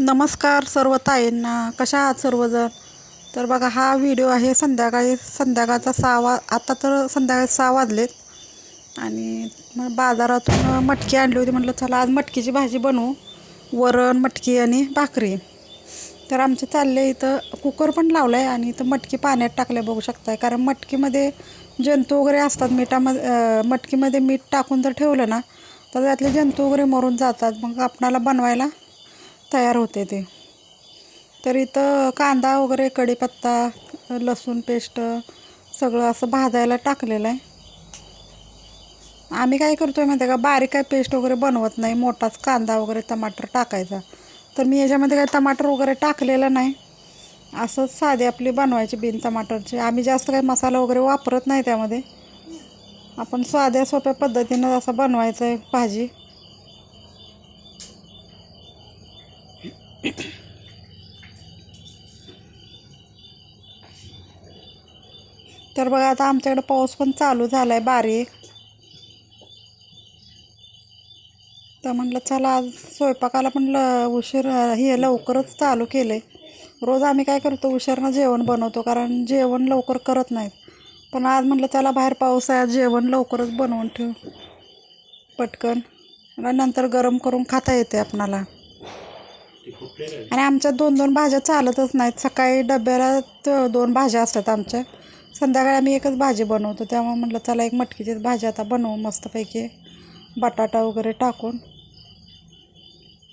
नमस्कार सर्व ताईंना. कशा आहात सर्वजण? तर बघा हा व्हिडिओ आहे संध्याकाळी संध्याकाळचा सहा वा आता तर संध्याकाळी सहा वाजलेत. आणि मग बाजारातून मटकी आणली होती. म्हटलं चला आज मटकीची भाजी बनवू. वरण मटकी आणि भाकरी. तर आमचे चालले इथं कुकर पण लावलं आहे आणि इथं मटकी पाण्यात टाकले बघू शकताय. कारण मटकीमध्ये जंतू वगैरे असतात. मिठामध्ये मटकीमध्ये मीठ टाकून जर ठेवलं ना तर त्यातले जंतू वगैरे मरून जातात. मग आपणाला बनवायला तयार होते ते. तर इथं कांदा वगैरे कढीपत्ता लसूण पेस्ट सगळं असं भाजायला टाकलेलं आहे. आम्ही काय करतो आहे माहिती आहे का? बारीक काय पेस्ट वगैरे बनवत नाही. मोठाच कांदा वगैरे टमाटर टाकायचा. तर मी याच्यामध्ये काय टमाटर वगैरे टाकलेलं नाही. असंच साधे आपली बनवायची बिन टमाटरची. आम्ही जास्त काही मसाला वगैरे वापरत नाही त्यामध्ये. आपण साध्या सोप्या पद्धतीनं असं बनवायचं आहे भाजी. तर बघा आता आमच्याकडे पाऊस पण चालू झाला आहे बारीक. तर म्हटलं चला आज स्वयंपाकाला पण ल उशीर हे लवकरच चालू केलं आहे रोज आम्ही काय करतो उशीरनं जेवण बनवतो कारण जेवण लवकर करत नाहीत. पण आज म्हटलं चला बाहेर पाऊस आहे जेवण लवकरच बनवून ठेव. पटकन. आणि नंतर गरम करून खाता येते आपणाला. आणि आमच्या दोन दोन भाज्या चालतच नाहीत. सकाळी डब्याला त- दोन भाज्या असतात आमच्या. संध्याकाळी आम्ही एकच भाजी बनवतो. त्यामुळे म्हटलं चला एक मटकीचीच भाजी आता बनवू मस्तपैकी. बटाटा वगैरे टाकून.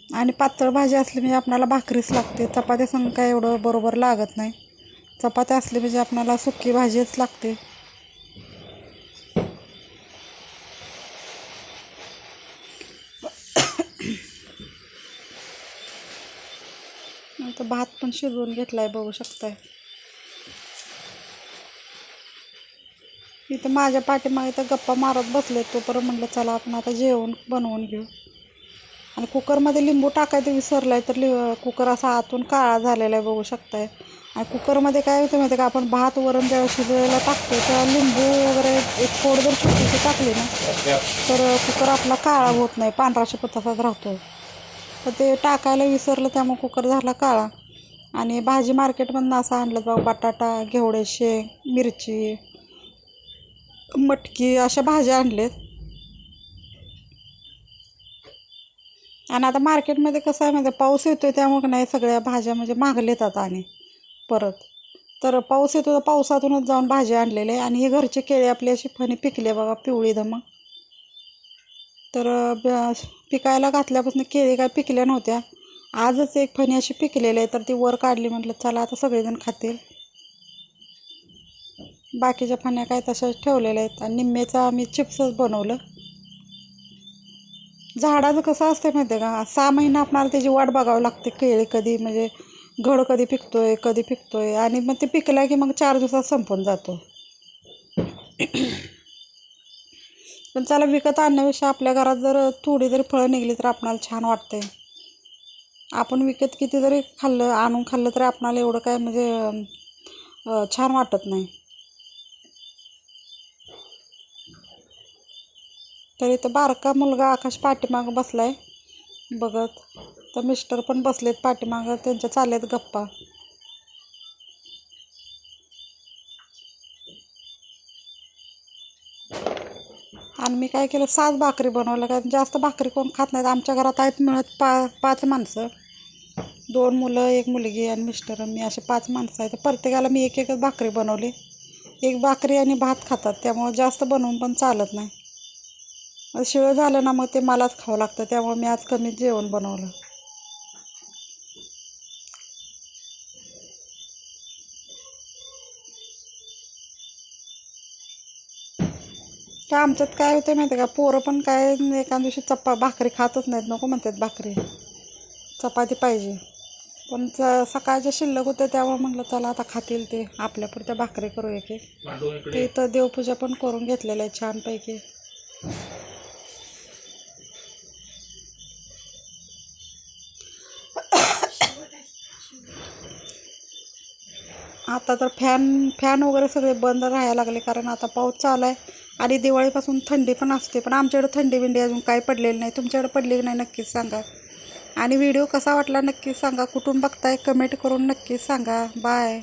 आणि पातळ भाजी असली म्हणजे आपणाला भाकरीच लागते. चपाती संग काय एवढं बरोबर लागत नाही. चपाती असली म्हणजे आपणाला सुकी भाजीच लागते. भात पण शिजवून घेतला आहे बघू शकताय. इथं माझ्या पाठीमागे तर गप्पा मारत बसले तोपर्यंत म्हटलं चला आपण आता जेवण बनवून घेऊ. आणि कुकरमध्ये लिंबू टाकायचं विसरलं आहे तर लि कुकर असा आतून काळा झालेला आहे बघू शकताय. आणि कुकरमध्ये काय होतं माहिती आहे का आपण भात वरण जेव्हा शिजवायला टाकतो तेव्हा लिंबू वगैरे एक फोड जर छोटीशी टाकली ना तर कुकर आपला काळा होत नाही पांढराशे तसाच राहतो तर ते टाकायला विसरलं त्यामुळे कुकर झाला काळा. आणि भाजी मार्केटमधनं असं आणलं बघ बटाटा घेवडे शेंग मिरची मटकी अशा भाज्या आणलेत आणि आता मार्केटमध्ये कसं आहे म्हणजे पाऊस येतोय त्यामुळे नाही सगळ्या भाज्या म्हणजे मागलेत आता आणि परत. तर पाऊस येतो तर पावसातूनच जाऊन भाज्या आणलेल्या आहे आणि हे घरचे केळे आपले अशी फणी पिकले बघा पिवळी धमक तर ब- पिकायला घातल्यापासून केळी काय पिकल्या नव्हत्या. आजच एक फणी अशी पिकलेली आहे तर ती वर काढली म्हटलं चला आता सगळेजण खातील. बाकीच्या फण्या काय तशाच ठेवलेल्या आहेत. आणि निम्मेचं आम्ही चिप्सच बनवलं. झाडाचं कसं असतं माहिती आहे का? सहा महिना आपणाला त्याची वाट बघावी लागते केळी कधी म्हणजे घड कधी पिकतोय कधी पिकतोय. आणि मग ते पिकला की मग चार दिवसात संपून जातो. पण चला विकत आणण्यापेक्षा आपल्या घरात जर थोडी जरी फळं निघली तर आपणाला छान वाटते आपण विकत किती जरी खाल्लं आणून खाल्लं तरी आपणाला एवढं काय म्हणजे छान वाटत नाही. तर इथं बारका मुलगा आकाश पाठीमागं बसलाय. बघत. तर मिस्टर पण बसलेत पाठीमागं. त्यांच्या चालल्यात गप्पा. आणि मी काय केलं? सात भाकरी बनवलं कारण जास्त भाकरी कोण खात नाहीत. आमच्या घरात आहेत मिळत पा पाच माणसं. दोन मुलं एक मुलगी आणि मिस्टर. मी असे पाच माणसं आहेत. तर प्रत्येकाला मी एक एकच भाकरी बनवली. एक भाकरी आणि भात खातात. त्यामुळं जास्त बनवून पण चालत नाही. शिळं झालं ना मग ते मलाच खावं लागतं. त्यामुळे मी आज कमीच जेवण बनवलं. का आमच्यात काय होतं माहिती आहे का? पोरं पण काय एका दिवशी चपा भाकरी खातच नाहीत. नको म्हणतात भाकरी. चपाती पाहिजे. पण च सकाळच्या शिल्लक होते त्यामुळे म्हटलं चला आता खातील ते. आपल्यापुरत्या भाकरी करू एक एक ते इथं देवपूजा पण करून घेतलेलं आहे छानपैकी. आता तर फॅन फॅन वगैरे सगळे बंद राहायला लागले कारण आता पाऊस चालू आहे आणि दिवाळीपासून थंडी पण असते. पण आमच्याकडे थंडी बिंडी अजून काही पडलेली नाही. तुमच्याकडे पडलेली नाही नक्कीच सांगा. आणि व्हिडिओ कसा वाटला नक्की सांगा. कुठून बघताय? कमेंट करून नक्की सांगा. बाय